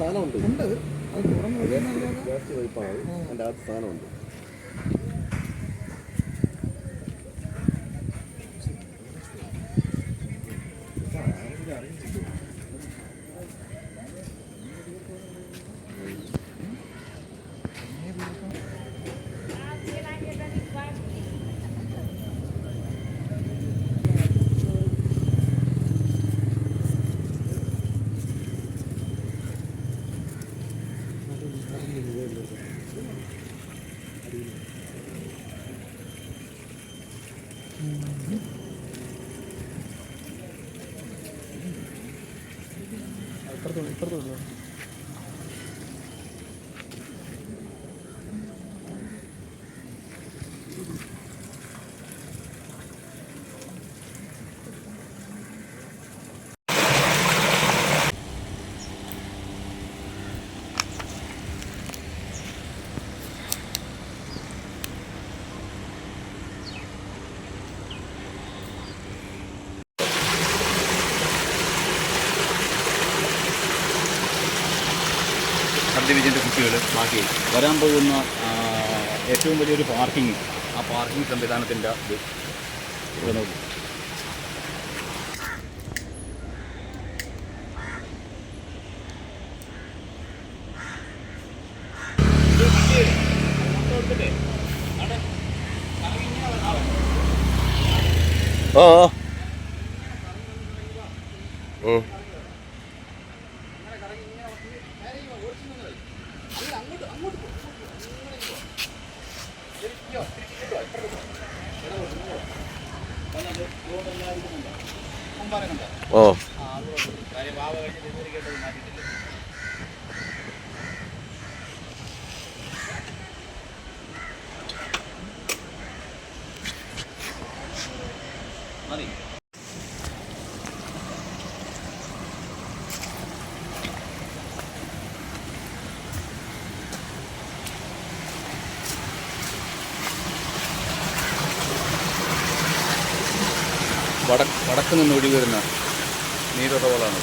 സാധനമുണ്ട്. ഉണ്ട്. അത് തുറന്നു വിടുന്നല്ലാതെ വേസ്റ്റ് പൈപ്പാണ്. അതിന്റെ അകത്ത് സാധനമുണ്ട്. കുട്ടികൾ ബാക്കി വരാൻ പോകുന്ന ഏറ്റവും വലിയൊരു പാർക്കിംഗ് ആ പാർക്കിംഗ് സംവിധാനത്തിന്റെ ഇത്. ഇവിടെ നോക്കൂ. ആ വടക്ക് നിന്ന് ഒഴുകി വരുന്ന നീരുറവകളാണ്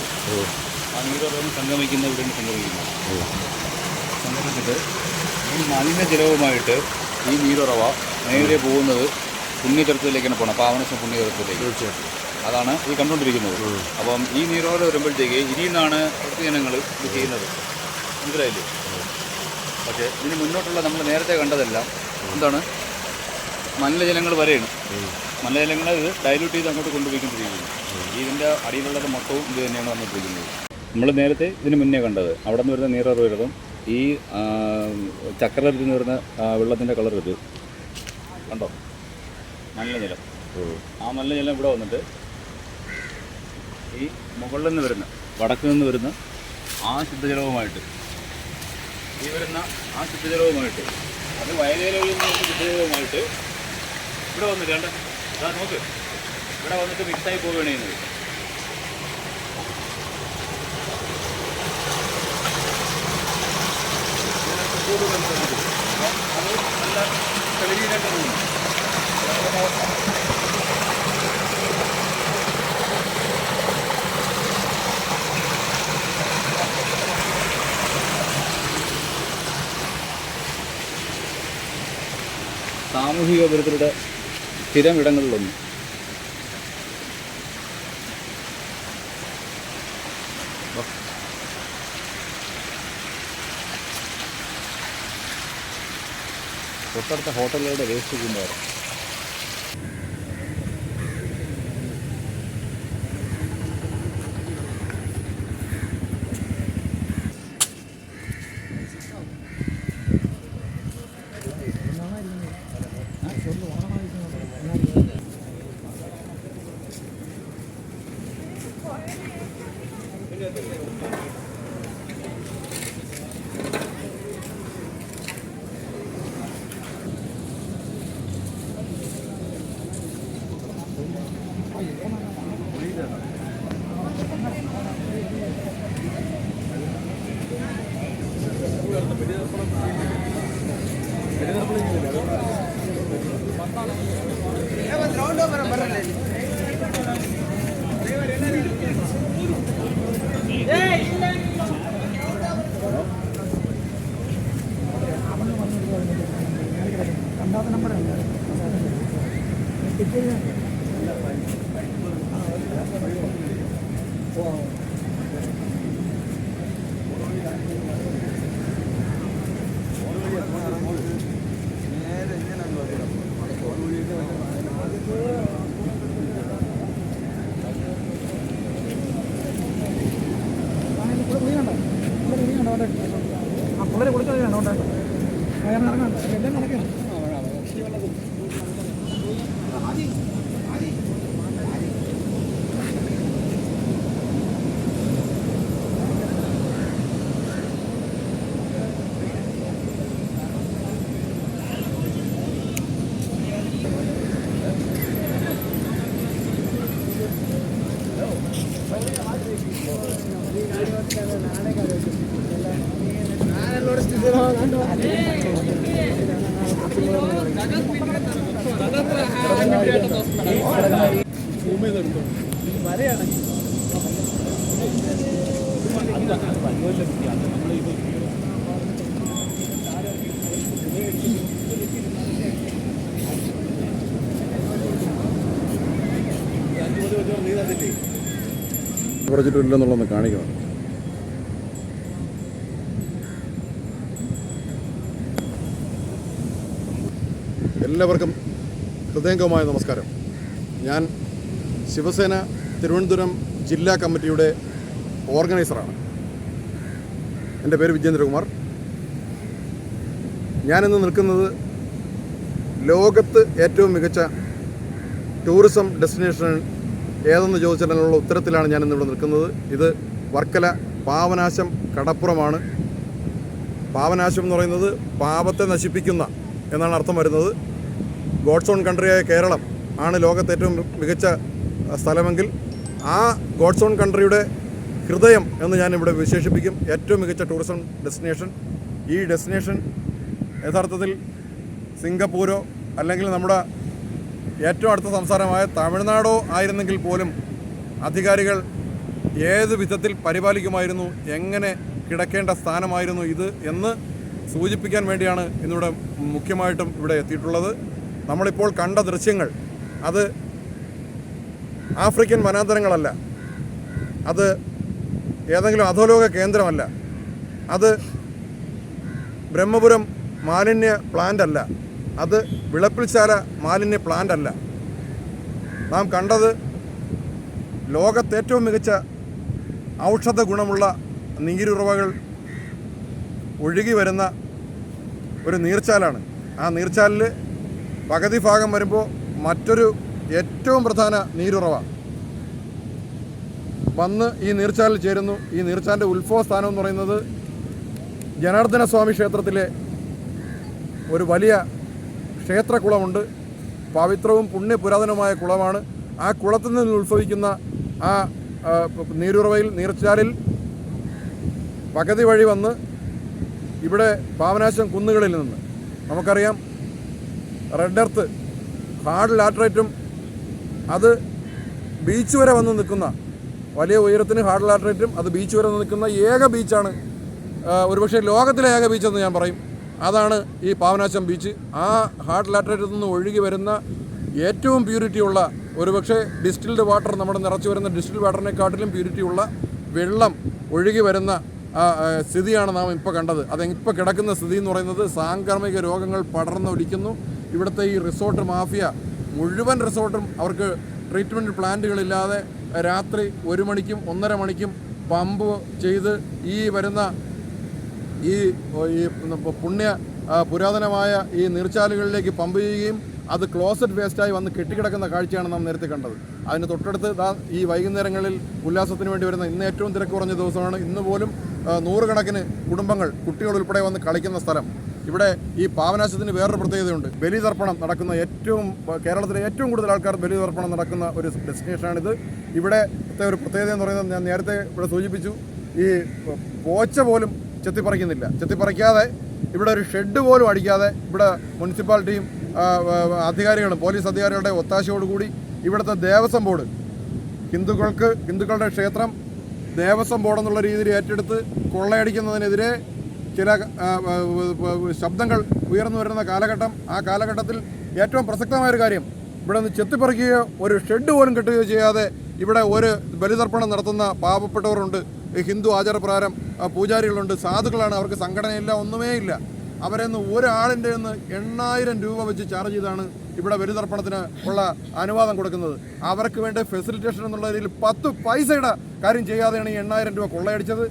ആ നീരൊറവ് സംഗമിക്കുന്ന ഇവിടെയാണ് സംഗമിക്കുന്നത്. സംഗമിച്ചിട്ട് ഈ മലിനജലവുമായിട്ട് ഈ നീരൊറവ നേരെ പോകുന്നത് പുണ്യതീർത്ഥത്തിലേക്കാണ് പോകണം പാവനസ പുണ്യതീർത്ഥത്തിലേക്ക് തീർച്ചയായിട്ടും. അതാണ് ഈ കണ്ടുകൊണ്ടിരിക്കുന്നത്. അപ്പം ഈ നീരോറ വരുമ്പോഴത്തേക്ക് ഇതിൽ നിന്നാണ് ജനങ്ങൾ ഇത് ചെയ്യുന്നത്. മനസ്സിലായില്ലേ? പക്ഷേ ഇതിന് മുന്നോട്ടുള്ള നമ്മൾ നേരത്തെ കണ്ടതെല്ലാം എന്താണ്? മലിനജലങ്ങൾ വരെയാണ്. മലിനജലങ്ങളെ ഇത് ഡൈല്യൂട്ട് ചെയ്ത് അങ്ങോട്ട് കൊണ്ടുപോയിക്കൊണ്ടിരിക്കുന്നു ഇതിന്റെ അടിയിലുള്ളത് മൊത്തവും ഇത് തന്നെയാണ് വന്നിട്ടിരിക്കുന്നത് നമ്മൾ നേരത്തെ ഇതിന് മുന്നേ കണ്ടത് അവിടെ നിന്ന് വരുന്ന നീറർ വരുന്നതും ഈ ചക്രത്തിൽ നിന്ന് വരുന്ന വെള്ളത്തിന്റെ കളർ ഇത്. കണ്ടോ? മലിനജലം. ജലം ആ മലിനജലം ഇവിടെ വന്നിട്ട് ഈ മുകളിൽ നിന്ന് വരുന്ന വടക്ക് നിന്ന് വരുന്ന ആ ശുദ്ധജലവുമായിട്ട് ഈ വരുന്ന ആ ശുദ്ധജലവുമായിട്ട് അത് വയലേലയിൽ നിന്ന് ശുദ്ധജലവുമായിട്ട് ഇവിടെ വന്നിട്ട് കണ്ട ഇതാ നോക്ക്. ഇവിടെ വന്നിട്ട് മിക്സായി പോവുകയാണ് സാമൂഹിക വിരുദ്ധരുടെ സ്ഥിരം ഇടങ്ങളിലൊന്നും തൊട്ടടുത്ത ഹോട്ടലുകളുടെ വേസ്റ്റ് കൊണ്ടുവരാം ആ പിള്ളേരെ കൊടുക്കാൻ അതുകൊണ്ട് ഇറങ്ങണ്ട എല്ലാം നടക്കണം കുറച്ചിട്ടില്ലെന്നുള്ളതൊന്ന് കാണിക്കണം. എല്ലാവർക്കും ഹൃദയംഗമായ നമസ്കാരം. ഞാൻ ശിവസേന തിരുവനന്തപുരം ജില്ലാ കമ്മിറ്റിയുടെ ഓർഗനൈസറാണ്. എന്റെ പേര് വിജേന്ദ്രകുമാർ. ഞാനിന്ന് നിൽക്കുന്നത് ലോകത്ത് ഏറ്റവും മികച്ച ടൂറിസം ഡെസ്റ്റിനേഷൻ ഏതെന്ന് ചോദിച്ചിട്ടുള്ള ഉത്തരത്തിലാണ് ഞാൻ ഇന്നിവിടെ നിൽക്കുന്നത്. ഇത് വർക്കല പാവനാശം കടപ്പുറമാണ്. പാവനാശം എന്ന് പറയുന്നത് പാപത്തെ നശിപ്പിക്കുന്ന എന്നാണ് അർത്ഥം വരുന്നത്. ഗോഡ്സ് ഓൺ കൺട്രിയായ കേരളം ആണ് ലോകത്തെ ഏറ്റവും മികച്ച സ്ഥലമെങ്കിൽ ആ ഗോഡ്സ് ഓൺ കൺട്രിയുടെ ഹൃദയം എന്ന് ഞാൻ ഇവിടെ വിശേഷിപ്പിക്കും. ഏറ്റവും മികച്ച ടൂറിസം ഡെസ്റ്റിനേഷൻ. ഈ ഡെസ്റ്റിനേഷൻ യഥാർത്ഥത്തിൽ സിംഗപ്പൂരോ അല്ലെങ്കിൽ നമ്മുടെ ഏറ്റവും അടുത്ത സംസ്ഥാനമായ തമിഴ്നാടോ ആയിരുന്നെങ്കിൽ പോലും അധികാരികൾ ഏത് വിധത്തിൽ പരിപാലിക്കുമായിരുന്നു എങ്ങനെ കിടക്കേണ്ട സ്ഥാനമായിരുന്നു ഇത് എന്ന് സൂചിപ്പിക്കാൻ വേണ്ടിയാണ് ഇന്നിവിടെ മുഖ്യമായിട്ടും ഇവിടെ എത്തിയിട്ടുള്ളത്. നമ്മളിപ്പോൾ കണ്ട ദൃശ്യങ്ങൾ അത് ആഫ്രിക്കൻ വനാന്തരങ്ങളല്ല. അത് ഏതെങ്കിലും അധോലോക കേന്ദ്രമല്ല. അത് ബ്രഹ്മപുരം മാലിന്യ പ്ലാന്റ് അല്ല. അത് വിളപ്പിൽശാല മാലിന്യ പ്ലാന്റ് അല്ല. നാം കണ്ടത് ലോകത്തേറ്റവും മികച്ച ഔഷധ ഗുണമുള്ള നീരുറവകൾ ഒഴുകി വരുന്ന ഒരു നീർച്ചാലാണ്. ആ നീർച്ചാലിൽ പകുതി ഭാഗം വരുമ്പോൾ മറ്റൊരു ഏറ്റവും പ്രധാന നീരുറവ. വന്ന് ഈ നീർച്ചാലിൽ ചേരുന്നു. ഈ നീർച്ചാലിന്റെ ഉത്ഭവ സ്ഥാനം എന്ന് പറയുന്നത് ജനാർദ്ദന സ്വാമി ക്ഷേത്രത്തിലെ ഒരു വലിയ ക്ഷേത്രക്കുളമുണ്ട് പവിത്രവും പുണ്യപുരാതനമായ കുളമാണ്. ആ കുളത്തിൽ നിന്ന് ഉത്ഭവിക്കുന്ന ആ, നീരുറവയിൽ നീർച്ചാലിൽ പകുതി വഴി വന്ന് ഇവിടെ പാവനാശം കുന്നുകളിൽ നിന്ന്. നമുക്കറിയാം റെഡ് എർത്ത്. ഹാർഡ് ലാറ്ററേറ്റും അത് ബീച്ച് വരെ വന്ന് നിൽക്കുന്ന വലിയ ഉയരത്തിന് ഹാർഡ് ലാറ്ററേറ്റും അത് ബീച്ച് വരെ വന്ന് നിൽക്കുന്ന ഏക ബീച്ചാണ്. ഒരുപക്ഷെ ലോകത്തിലെ ഏക ബീച്ചെന്ന് ഞാൻ പറയും. അതാണ് ഈ പാവനാശം ബീച്ച്. ആ ഹാർഡ് ലാറ്ററേറ്റിൽ നിന്ന് ഒഴുകി വരുന്ന ഏറ്റവും പ്യൂരിറ്റി ഉള്ള ഒരുപക്ഷെ ഡിസ്റ്റിൽഡ് വാട്ടർ നമ്മുടെ നിറച്ചു വരുന്ന ഡിസ്റ്റിൽഡ് വാട്ടറിനെക്കാട്ടിലും പ്യൂരിറ്റി ഉള്ള വെള്ളം ഒഴുകി വരുന്ന സ്ഥിതിയാണ് നാം ഇപ്പോൾ കണ്ടത്. അത് ഇപ്പോൾ കിടക്കുന്ന സ്ഥിതി എന്ന് പറയുന്നത് സാംക്രമിക രോഗങ്ങൾ പടർന്നൊലിക്കുന്നു ഇവിടുത്തെ ഈ റിസോർട്ട് മാഫിയ മുഴുവൻ റിസോർട്ടും അവർക്ക് ട്രീറ്റ്മെന്റ് പ്ലാന്റുകളില്ലാതെ രാത്രി ഒരു മണിക്കും ഒന്നര മണിക്കും പമ്പ് ചെയ്ത് ഈ വരുന്ന ഈ ഈ പുണ്യ പുരാതനമായ ഈ നീർച്ചാലുകളിലേക്ക് പമ്പ് ചെയ്യുകയും അത് ക്ലോസറ്റ് വേസ്റ്റായി വന്ന് കെട്ടിക്കിടക്കുന്ന കാഴ്ചയാണ് നാം നേരത്തെ കണ്ടത്. അതിന് തൊട്ടടുത്ത് ഈ വൈകുന്നേരങ്ങളിൽ ഉല്ലാസത്തിന് വേണ്ടി വരുന്ന ഇന്ന് ഏറ്റവും തിരക്ക് കുറഞ്ഞ ദിവസമാണ് ഇന്ന് പോലും നൂറുകണക്കിന് കുടുംബങ്ങൾ കുട്ടികൾ ഉൾപ്പെടെ വന്ന് കളിക്കുന്ന സ്ഥലം. ഇവിടെ ഈ പാവനാശത്തിന് വേറൊരു പ്രത്യേകതയുണ്ട്. ബലിതർപ്പണം നടക്കുന്ന ഏറ്റവും കേരളത്തിലെ ഏറ്റവും കൂടുതൽ ആൾക്കാർ ബലിതർപ്പണം നടക്കുന്ന ഒരു ഡെസ്റ്റിനേഷനാണിത്. ഇവിടെ ഒരു പ്രത്യേകത എന്ന് പറയുന്നത് ഞാൻ നേരത്തെ ഇവിടെ സൂചിപ്പിച്ചു ഈ പോച്ച പോലും ചെത്തിപ്പറിക്കുന്നില്ല. ചെത്തിപ്പറിക്കാതെ ഇവിടെ ഒരു ഷെഡ് പോലും അടിക്കാതെ ഇവിടെ മുനിസിപ്പാലിറ്റിയും അധികാരികളും പോലീസ് അധികാരികളുടെ ഒത്താശയോടുകൂടി ഇവിടുത്തെ ദേവസ്വം ബോർഡ് ഹിന്ദുക്കൾക്ക് ഹിന്ദുക്കളുടെ ക്ഷേത്രം ദേവസ്വം ബോർഡെന്നുള്ള രീതിയിൽ ഏറ്റെടുത്ത് കൊള്ളയടിക്കുന്നതിനെതിരെ ചില ശബ്ദങ്ങൾ ഉയർന്നു വരുന്ന കാലഘട്ടം ആ കാലഘട്ടത്തിൽ ഏറ്റവും പ്രസക്തമായൊരു കാര്യം ഇവിടെ നിന്ന് ചെത്തിപ്പറിക്കുകയോ ഒരു ഷെഡ് പോലും കെട്ടുകയോ ചെയ്യാതെ ഇവിടെ ഒരു ബലിതർപ്പണം നടത്തുന്ന പാവപ്പെട്ടവരുണ്ട്. ഹിന്ദു ആചാരപ്രകാരം പൂജാരികളുണ്ട്. സാധുക്കളാണ് അവർക്ക് സംഘടനയില്ല ഒന്നുമേ ഇല്ല. അവരെ നിന്ന് ഒരാളിന്റെ നിന്ന് എണ്ണായിരം രൂപ വെച്ച് ചാർജ് ചെയ്താണ് ഇവിടെ ബലിതർപ്പണത്തിന് ഉള്ള അനുവാദം കൊടുക്കുന്നത്. അവർക്ക് വേണ്ട ഫെസിലിറ്റേഷൻ എന്നുള്ള രീതിയിൽ പത്ത് പൈസയുടെ കാര്യം ചെയ്യാതെയാണ് ഈ എണ്ണായിരം രൂപ കൊള്ളയടിച്ചത്.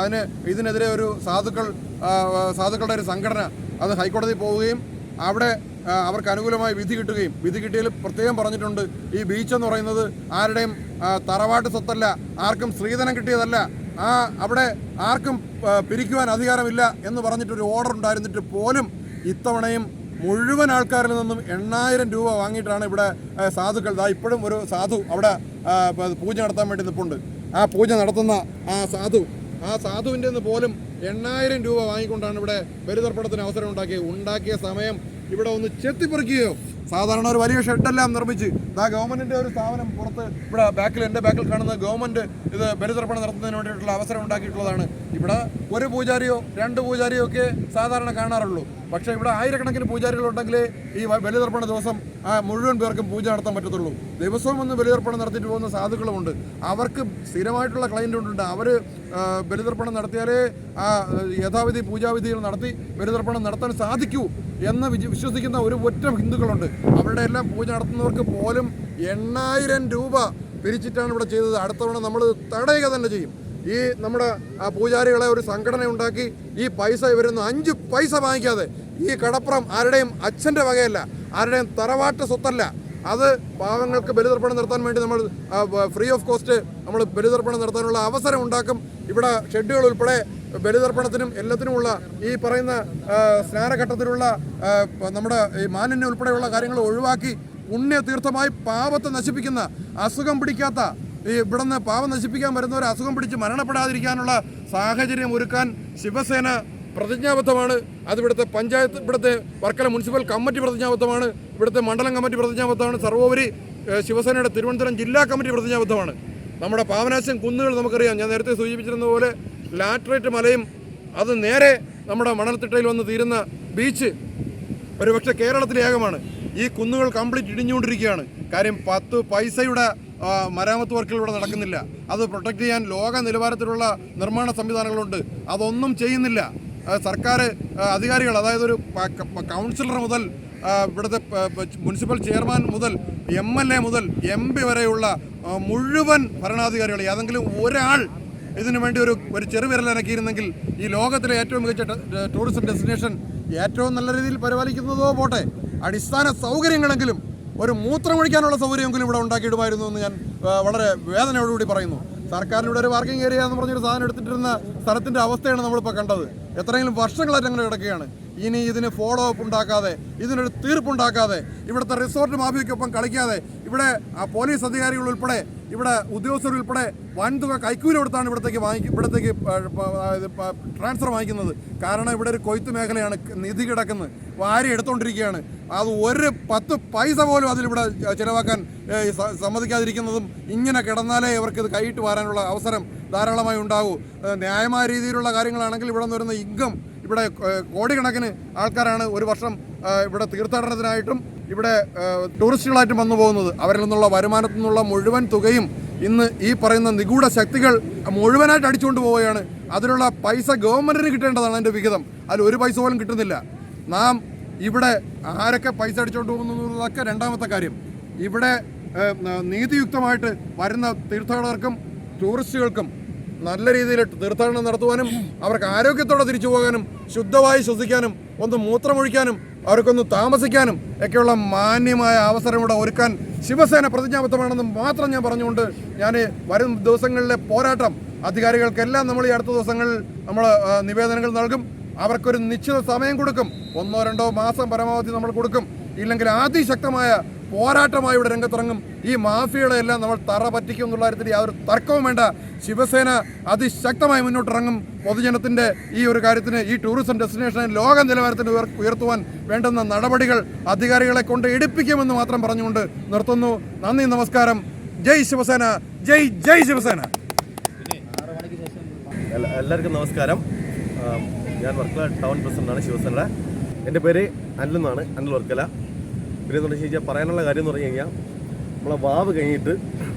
അതിന് ഇതിനെതിരെ ഒരു സാധുക്കൾ സാധുക്കളുടെ ഒരു സംഘടന അത് ഹൈക്കോടതിയിൽ പോവുകയും അവിടെ അവർക്ക് അനുകൂലമായി വിധി കിട്ടുകയും വിധി കിട്ടിയതിൽ പ്രത്യേകം പറഞ്ഞിട്ടുണ്ട്. ഈ ബീച്ച് എന്ന് പറയുന്നത് ആരുടെയും തറവാട്ട് സ്വത്തല്ല ആർക്കും സ്ത്രീധനം കിട്ടിയതല്ല. ആ അവിടെ ആർക്കും പിരിക്കുവാൻ അധികാരമില്ല എന്ന് പറഞ്ഞിട്ടൊരു ഓർഡർ ഉണ്ടായിരുന്നിട്ട് പോലും ഇത്തവണയും മുഴുവൻ ആൾക്കാരിൽ നിന്നും എണ്ണായിരം രൂപ വാങ്ങിയിട്ടാണ് ഇവിടെ സാധുക്കൾ. ദാ ഇപ്പോഴും ഒരു സാധു അവിടെ പൂജ നടത്താൻ വേണ്ടി നിൽപ്പുണ്ട് ആ പൂജ നടത്തുന്ന ആ സാധു ആ സാധുവിന്റെ നിന്ന് പോലും എണ്ണായിരം രൂപ വാങ്ങിക്കൊണ്ടാണ് ഇവിടെ ബലിതർപ്പണത്തിന് അവസരം ഉണ്ടാക്കിയത്. ഉണ്ടാക്കിയ സമയം ഇവിടെ ഒന്ന് ചെത്തിപ്പറിക്കുകയോ. സാധാരണ ഒരു വലിയ ഷെഡെല്ലാം നിർമ്മിച്ച് ആ ഗവൺമെന്റിന്റെ ഒരു സ്ഥാപനം പുറത്ത് ഇവിടെ ബാക്കിൽ എന്റെ ബാക്കിൽ കാണുന്ന ഗവൺമെന്റ് ഇത് ബലിതർപ്പണം നടത്തുന്നതിന് വേണ്ടിയിട്ടുള്ള അവസരം ഉണ്ടാക്കിയിട്ടുള്ളതാണ്. ഇവിടെ ഒരു പൂജാരിയോ രണ്ട് പൂജാരിയോ ഒക്കെ സാധാരണ കാണാറുള്ളൂ. പക്ഷേ ഇവിടെ ആയിരക്കണക്കിന് പൂജാരികളുണ്ടെങ്കിലേ ഈ ബലിതർപ്പണ ദിവസം ആ മുഴുവൻ പേർക്കും പൂജ നടത്താൻ പറ്റത്തുള്ളൂ. ദിവസവും ഒന്ന് ബലിതർപ്പണം നടത്തിയിട്ട് പോകുന്ന സാധുക്കളുമുണ്ട്. അവർക്ക് സ്ഥിരമായിട്ടുള്ള ക്ലയന്റ് ഉണ്ട്. അവർ ബലിതർപ്പണം നടത്തിയാലേ ആ യഥാവിധി പൂജാവിധികൾ നടത്തി ബലിതർപ്പണം നടത്താൻ സാധിക്കൂ എന്ന് വിശ്വസിക്കുന്ന ഒരു ഒറ്റ ഹിന്ദുക്കളുണ്ട്. അവരുടെ എല്ലാം പൂജ നടത്തുന്നവർക്ക് പോലും എണ്ണായിരം രൂപ പിരിച്ചിട്ടാണ് ഇവിടെ ചെയ്തത്. അടുത്ത തവണ നമ്മൾ തടയുക തന്നെ ചെയ്യും. ഈ നമ്മുടെ ആ പൂജാരികളെ ഒരു സംഘടന ഉണ്ടാക്കി ഈ പൈസ ഇവരൊന്നും അഞ്ച് പൈസ വാങ്ങിക്കാതെ ഈ കടപ്പുറം ആരുടെയും അച്ഛന്റെ വകയല്ല ആരുടെയും തറവാട്ട് സ്വത്തല്ല. അത് പാവങ്ങൾക്ക് ബലിതർപ്പണം നടത്താൻ വേണ്ടി നമ്മൾ ഫ്രീ ഓഫ് കോസ്റ്റ് നമ്മൾ ബലിതർപ്പണം നടത്താനുള്ള അവസരം ഉണ്ടാക്കും. ഇവിടെ ഷെഡ്യൂൾ ഉൾപ്പെടെ ബലിതർപ്പണത്തിനും എല്ലാത്തിനുമുള്ള ഈ പറയുന്ന സ്നാനഘട്ടത്തിലുള്ള നമ്മുടെ ഈ മാലിന്യം ഉൾപ്പെടെയുള്ള കാര്യങ്ങൾ ഒഴിവാക്കി പുണ്യതീർത്ഥമായി പാപത്തെ നശിപ്പിക്കുന്ന അസുഖം പിടിക്കാത്ത ഈ ഇവിടുന്ന് പാവം നശിപ്പിക്കാൻ വരുന്നവർ അസുഖം പിടിച്ച് മരണപ്പെടാതിരിക്കാനുള്ള സാഹചര്യം ഒരുക്കാൻ ശിവസേന പ്രതിജ്ഞാബദ്ധമാണ്. അത് ഇവിടുത്തെ പഞ്ചായത്ത് ഇവിടുത്തെ വർക്കല മുനിസിപ്പൽ കമ്മിറ്റി പ്രതിജ്ഞാബദ്ധമാണ്. ഇവിടുത്തെ മണ്ഡലം കമ്മിറ്റി പ്രതിജ്ഞാബദ്ധമാണ്. സർവോപരി ശിവസേനയുടെ തിരുവനന്തപുരം ജില്ലാ കമ്മിറ്റി പ്രതിജ്ഞാബദ്ധമാണ്. നമ്മുടെ പാവനാശം കുന്നുകൾ നമുക്കറിയാം. ഞാൻ നേരത്തെ സൂചിപ്പിച്ചിരുന്ന പോലെ ലാറ്ററേറ്റ് മലയും അത് നേരെ നമ്മുടെ മണൽത്തിട്ടയിൽ വന്ന് തീരുന്ന ബീച്ച് ഒരുപക്ഷെ കേരളത്തിലെ ഏകമാണ്. ഈ കുന്നുകൾ കംപ്ലീറ്റ് ഇടിഞ്ഞുകൊണ്ടിരിക്കുകയാണ്. കാര്യം പത്ത് പൈസയുടെ മരാമത്ത് വർക്കുകൾ ഇവിടെ നടക്കുന്നില്ല. അത് പ്രൊട്ടക്ട് ചെയ്യാൻ ലോക നിലവാരത്തിലുള്ള നിർമ്മാണ സംവിധാനങ്ങളുണ്ട്. അതൊന്നും ചെയ്യുന്നില്ല. സർക്കാർ അധികാരികൾ അതായത് ഒരു കൗൺസിലർ മുതൽ ഇവിടുത്തെ മുനിസിപ്പൽ ചെയർമാൻ മുതൽ എം എൽ എ മുതൽ എം പി വരെയുള്ള മുഴുവൻ ഭരണാധികാരികൾ ഏതെങ്കിലും ഒരാൾ ഇതിനു വേണ്ടി ഒരു ഒരു ചെറുവിരൽ അനക്കിയിരുന്നെങ്കിൽ ഈ ലോകത്തിലെ ഏറ്റവും മികച്ച ടൂറിസം ഡെസ്റ്റിനേഷൻ ഏറ്റവും നല്ല രീതിയിൽ പരിപാലിക്കുന്നതോ പോട്ടെ. അടിസ്ഥാന സൗകര്യങ്ങളെങ്കിലും ഒരു മൂത്രമൊഴിക്കാനുള്ള സൗകര്യമെങ്കിലും ഇവിടെ ഉണ്ടാക്കിയിടുമായിരുന്നു എന്ന് ഞാൻ വളരെ വേദനയോടുകൂടി പറയുന്നു. സർക്കാരിന് ഇവിടെ ഒരു പാർക്കിംഗ് ഏരിയ എന്ന് പറഞ്ഞൊരു സാധനം എടുത്തിട്ടിരുന്ന സ്ഥലത്തിന്റെ അവസ്ഥയാണ് നമ്മളിപ്പോൾ കണ്ടത്. എത്രയെങ്കിലും വർഷങ്ങളായിട്ട് അങ്ങനെ കിടക്കുകയാണ്. ഇനി ഇതിന് ഫോളോ അപ്പ് ഉണ്ടാക്കാതെ ഇതിനൊരു തീർപ്പുണ്ടാക്കാതെ ഇവിടുത്തെ റിസോർട്ട് മാഫിയയ്ക്കൊപ്പം കളിക്കാതെ ഇവിടെ പോലീസ് അധികാരികൾ ഉൾപ്പെടെ ഇവിടെ ഉദ്യോഗസ്ഥർ ഉൾപ്പെടെ വൻതുക കൈക്കൂലി കൊടുത്താണ് ഇവിടത്തേക്ക് വാങ്ങിക്കും ഇവിടത്തേക്ക് ട്രാൻസ്ഫർ വാങ്ങിക്കുന്നത്. കാരണം ഇവിടെ ഒരു കൊയ്ത്ത് മേഖലയാണ് നിധി കിടക്കുന്നത്. വാരി എടുത്തുകൊണ്ടിരിക്കുകയാണ് അത് ഒരു പത്ത് പൈസ പോലും അതിലിവിടെ ചിലവാക്കാൻ സമ്മതിക്കാതിരിക്കുന്നതും ഇങ്ങനെ കിടന്നാലേ ഇവർക്ക് ഇത് കൈയിട്ട് വാരാനുള്ള അവസരം ധാരാളമായി ഉണ്ടാകൂ. ന്യായമായ രീതിയിലുള്ള കാര്യങ്ങളാണെങ്കിൽ ഇവിടെ നിന്ന് വരുന്ന ഇൻകം ഇവിടെ കോടിക്കണക്കിന് ആൾക്കാരാണ് ഒരു വർഷം ഇവിടെ തീർത്ഥാടനത്തിനായിട്ടും ഇവിടെ ടൂറിസ്റ്റുകളായിട്ട് വന്നു പോകുന്നത്. അവരിൽ നിന്നുള്ള വരുമാനത്തിൽ നിന്നുള്ള മുഴുവൻ തുകയും ഇന്ന് ഈ പറയുന്ന നിഗൂഢ ശക്തികൾ മുഴുവനായിട്ട് അടിച്ചുകൊണ്ട് പോവുകയാണ്. അതിനുള്ള പൈസ ഗവൺമെന്റിന് കിട്ടേണ്ടതാണ് അതിന്റെ വിഹിതം. അതിൽ ഒരു പൈസ പോലും കിട്ടുന്നില്ല. നാം ഇവിടെ ആരൊക്കെ പൈസ അടിച്ചുകൊണ്ട് പോകുന്നു എന്നുള്ളതൊക്കെ രണ്ടാമത്തെ കാര്യം. ഇവിടെ നീതിയുക്തമായിട്ട് വരുന്ന തീർത്ഥാടകർക്കും ടൂറിസ്റ്റുകൾക്കും നല്ല രീതിയിൽ തീർത്ഥാടനം നടത്തുവാനും അവർക്ക് ആരോഗ്യത്തോടെ തിരിച്ചു പോകാനും ശുദ്ധമായി ശ്വസിക്കാനും ഒന്ന് മൂത്രമൊഴിക്കാനും അവർക്കൊന്ന് താമസിക്കാനും ഒക്കെയുള്ള മാന്യമായ അവസരം ഇവിടെ ഒരുക്കാൻ ശിവസേന പ്രതിജ്ഞാബദ്ധമാണെന്ന് മാത്രം ഞാൻ പറഞ്ഞുകൊണ്ട് ഞാൻ വരും ദിവസങ്ങളിലെ പോരാട്ടം അധികാരികൾക്കെല്ലാം നമ്മൾ ഈ അടുത്ത ദിവസങ്ങളിൽ നമ്മൾ നിവേദനങ്ങൾ നൽകും. അവർക്കൊരു നിശ്ചിത സമയം കൊടുക്കും. ഒന്നോ രണ്ടോ മാസം പരമാവധി നമ്മൾ കൊടുക്കും. ഇല്ലെങ്കിൽ അതിശക്തമായ പോരാട്ടമായി ഇവിടെ രംഗത്തിറങ്ങും. ഈ മാഫിയകളെ എല്ലാം നമ്മൾ തറ പറ്റിക്കും എന്നുള്ള കാര്യത്തിൽ യാതൊരു തർക്കവും വേണ്ട. ശിവസേന അതിശക്തമായി മുന്നോട്ടിറങ്ങും. പൊതുജനത്തിന്റെ ഈ ഒരു കാര്യത്തിന് ഈ ടൂറിസം ഡെസ്റ്റിനേഷൻ ലോക നിലവാരത്തിന് ഉയർ- ഉയർത്തുവാൻ വേണ്ടുന്ന നടപടികൾ അധികാരികളെ കൊണ്ട് എടുപ്പിക്കുമെന്ന് മാത്രം പറഞ്ഞുകൊണ്ട് നിർത്തുന്നു. നന്ദി നമസ്കാരം. ജയ് ശിവസേന ജയ് ജയ് ശിവസേന. എല്ലാ- എല്ലാവർക്കും നമസ്കാരം. ഞാൻ വർക്കല ടൗൺ പ്രസിഡന്റാണ് ശിവസേനയുടെ. എന്റെ പേര് അനിൽ അനിൽ വർക്കല. പിന്നെ എന്ന് വെച്ച് കഴിഞ്ഞാൽ പറയാനുള്ള കാര്യം എന്ന് പറഞ്ഞു കഴിഞ്ഞാൽ നമ്മളെ വാവ് കഴിഞ്ഞിട്ട്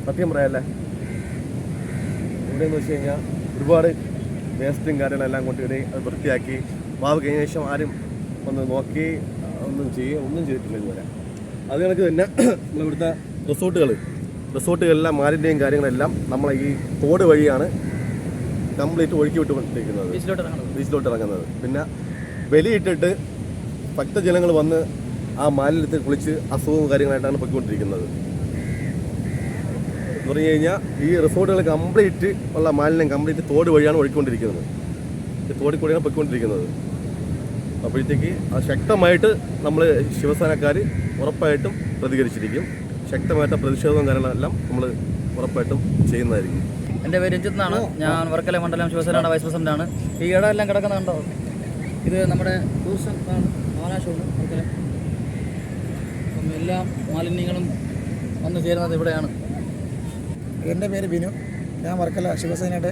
സത്യം പറയാല്ലേ ഇവിടെയെന്ന് വെച്ച് കഴിഞ്ഞാൽ ഒരുപാട് വേസ്റ്റും കാര്യങ്ങളെല്ലാം കൊണ്ടിട്ട് അത് വൃത്തിയാക്കി വാവ് കഴിഞ്ഞ ശേഷം ആരും ഒന്ന് നോക്കി ഒന്നും ചെയ്യുക ഒന്നും ചെയ്തിട്ടില്ല ഇതുവരെ. അത് കണക്ക് തന്നെ നമ്മളിവിടുത്തെ റിസോർട്ടുകൾ റിസോർട്ടുകളിലെ മാലിന്യം കാര്യങ്ങളെല്ലാം നമ്മളെ ഈ തോട് വഴിയാണ് കംപ്ലീറ്റ് ഒഴുക്കി വിട്ടുകൊണ്ടിരിക്കുന്നത് ബീച്ചിലോട്ട് ഇറങ്ങുന്നത്. പിന്നെ ബലിയിട്ടിട്ട് ഭക്തജനങ്ങൾ വന്ന് ആ മാലിന്യത്തിൽ കുളിച്ച് അസുഖവും കാര്യങ്ങളായിട്ടാണ് പൊയ്ക്കൊണ്ടിരിക്കുന്നത്. എന്ന് പറഞ്ഞു കഴിഞ്ഞാൽ ഈ റിസോർട്ടുകൾ കംപ്ലീറ്റ് ഉള്ള മാലിന്യം കംപ്ലീറ്റ് തോട് വഴിയാണ് ഒഴുക്കിക്കൊണ്ടിരിക്കുന്നത്. ഈ തോടിൽ കൂടിയാണ് പൊയ്ക്കൊണ്ടിരിക്കുന്നത്. അപ്പോഴത്തേക്ക് ശക്തമായിട്ട് നമ്മൾ ശിവസേനക്കാർ ഉറപ്പായിട്ടും പ്രതികരിച്ചിരിക്കും. ശക്തമായിട്ട് പ്രതിഷേധവും കാര്യങ്ങളെല്ലാം നമ്മൾ ഉറപ്പായിട്ടും ചെയ്യുന്നതായിരിക്കും. എന്റെ പേര് രഞ്ജിത്ത് എന്നാണ്. ഞാൻ വർക്കല മണ്ഡലം ശിവസേനയുടെ വൈസ് പ്രസിഡന്റ് ആണ്. ഈ ഇടം എല്ലാം കിടക്കുന്നുണ്ടോ? ഇത് നമ്മുടെ ടൂറിസം ആണ്. ആകാശമുണ്ട് വർക്കല എല്ലാ മാലിന്യങ്ങളും വന്നു ചേരുന്നത് ഇവിടെയാണ്. എന്റെ പേര് ബിനു. ഞാൻ വർക്കല ശിവസേനയുടെ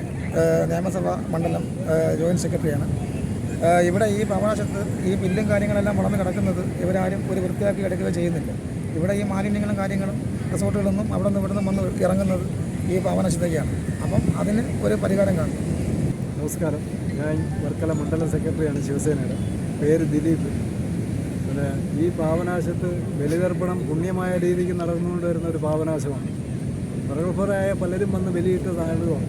നിയമസഭാ മണ്ഡലം ജോയിന്റ് സെക്രട്ടറിയാണ്. ഇവിടെ ഈ പാവനാശത്ത് ഈ ബില്ലും കാര്യങ്ങളെല്ലാം വളർന്നു കിടക്കുന്നത് ഇവരാരും ഒരു വൃത്തിയാക്കി എടുക്കുക ചെയ്യുന്നില്ല. ഇവിടെ ഈ മാലിന്യങ്ങളും കാര്യങ്ങളും റിസോർട്ടുകളൊന്നും അവിടെ നിന്ന് ഇവിടെ നിന്ന് വന്ന് ഇറങ്ങുന്നത് ഈ പാവനാശത്തേക്കാണ് അപ്പം അതിന് ഒരു പരിഹാരം കാണും. നമസ്കാരം. ഞാൻ വർക്കല മണ്ഡലം സെക്രട്ടറിയാണ് ശിവസേനയുടെ. പേര് ദിലീപ്. പിന്നെ ഈ പാവനാശത്ത് ബലിതർപ്പണം പുണ്യമായ രീതിക്ക് നടന്നുകൊണ്ട് വരുന്ന ഒരു പാവനാശമാണ്. പ്രഗത്ഭരായ പലരും വന്ന് ബലിയിട്ട താഴുകയാണ്.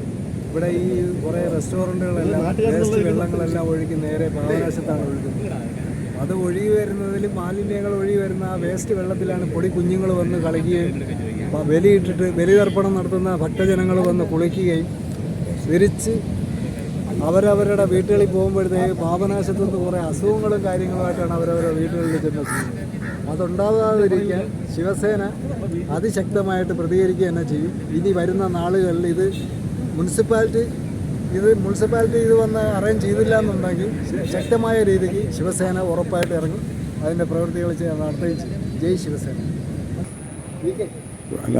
ഇവിടെ ഈ കുറേ റെസ്റ്റോറന്റുകളെല്ലാം വേസ്റ്റ് വെള്ളങ്ങളെല്ലാം ഒഴുകി നേരെ പാവനാശത്താണ് ഒഴുകുന്നത്. അത് ഒഴുകി വരുന്നതിൽ മാലിന്യങ്ങൾ ഒഴുകി വരുന്ന ആ വേസ്റ്റ് വെള്ളത്തിലാണ് പൊടി കുഞ്ഞുങ്ങൾ വന്ന് കളിക്കുകയും ബലിയിട്ടിട്ട് ബലിതർപ്പണം നടത്തുന്ന ഭക്തജനങ്ങൾ വന്ന് കുളിക്കുകയും തിരിച്ച് അവരവരുടെ വീട്ടുകളിൽ പോകുമ്പോഴത്തേക്ക് പാപനാശത്തു നിന്ന് കുറേ അസുഖങ്ങളും കാര്യങ്ങളുമായിട്ടാണ് അവരവരുടെ വീട്ടുകളിൽ ചെന്ന് അതുണ്ടാകാതിരിക്കാൻ ശിവസേന അതിശക്തമായിട്ട് പ്രതികരിക്കുക തന്നെ ചെയ്യും. ഇനി വരുന്ന നാളുകളിൽ ഇത് മുനിസിപ്പാലിറ്റി ഇത് മുനിസിപ്പാലിറ്റി ഇത് വന്ന് അറേഞ്ച് ചെയ്തില്ല എന്നുണ്ടെങ്കിൽ ശക്തമായ രീതിക്ക് ശിവസേന ഉറപ്പായിട്ട് ഇറങ്ങും. അതിന്റെ പ്രവൃത്തികൾ ചെയ്യാൻ നടത്തുകയും ചെയ്യും. ജയ് ശിവസേന. അല്ല